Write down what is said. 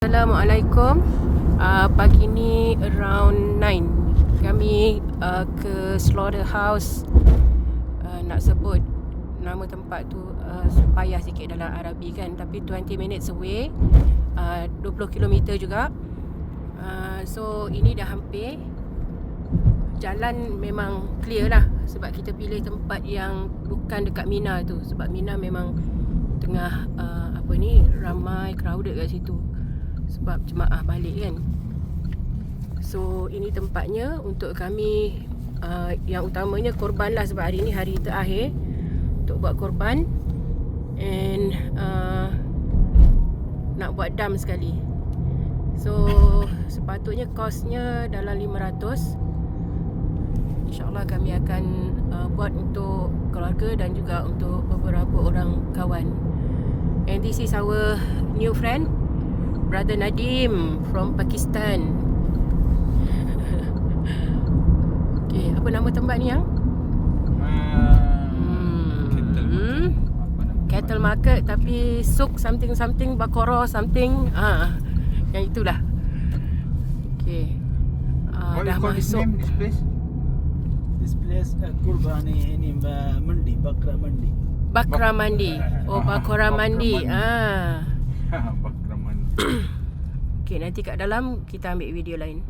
Assalamualaikum. Uh, Pagi ni around 9 Kami uh, ke slaughterhouse. Uh, Nak sebut nama tempat tu uh, Payah sikit dalam Arabi kan. Tapi 20 minutes away uh, 20 km juga. Uh, So ini dah hampir. Jalan memang clear lah Sebab kita pilih tempat yang Bukan dekat Mina tu. Sebab Mina memang Tengah uh, Apa ni Ramai crowded kat situ sebab jemaah balik kan. So ini tempatnya untuk kami uh, yang utamanya korban lah sebab hari ni hari terakhir untuk buat korban. And uh, nak buat dam sekali. So sepatutnya kosnya dalam 500 InsyaAllah kami akan uh, buat untuk keluarga dan juga untuk beberapa orang kawan. And this is our new friend Brother Nadim from Pakistan. okay, apa nama tempat ni yang? Hmm. Cattle market tapi souk something something bakoro something ah yang itulah. Okay. Ah What dah this masuk name, this place? This place uh, Qurbani ini uh, Mandi Bakra Mandi. Bakra Mandi. Oh Bakora. Mandi. Ah. Okay, nanti kat dalam kita ambil video lain.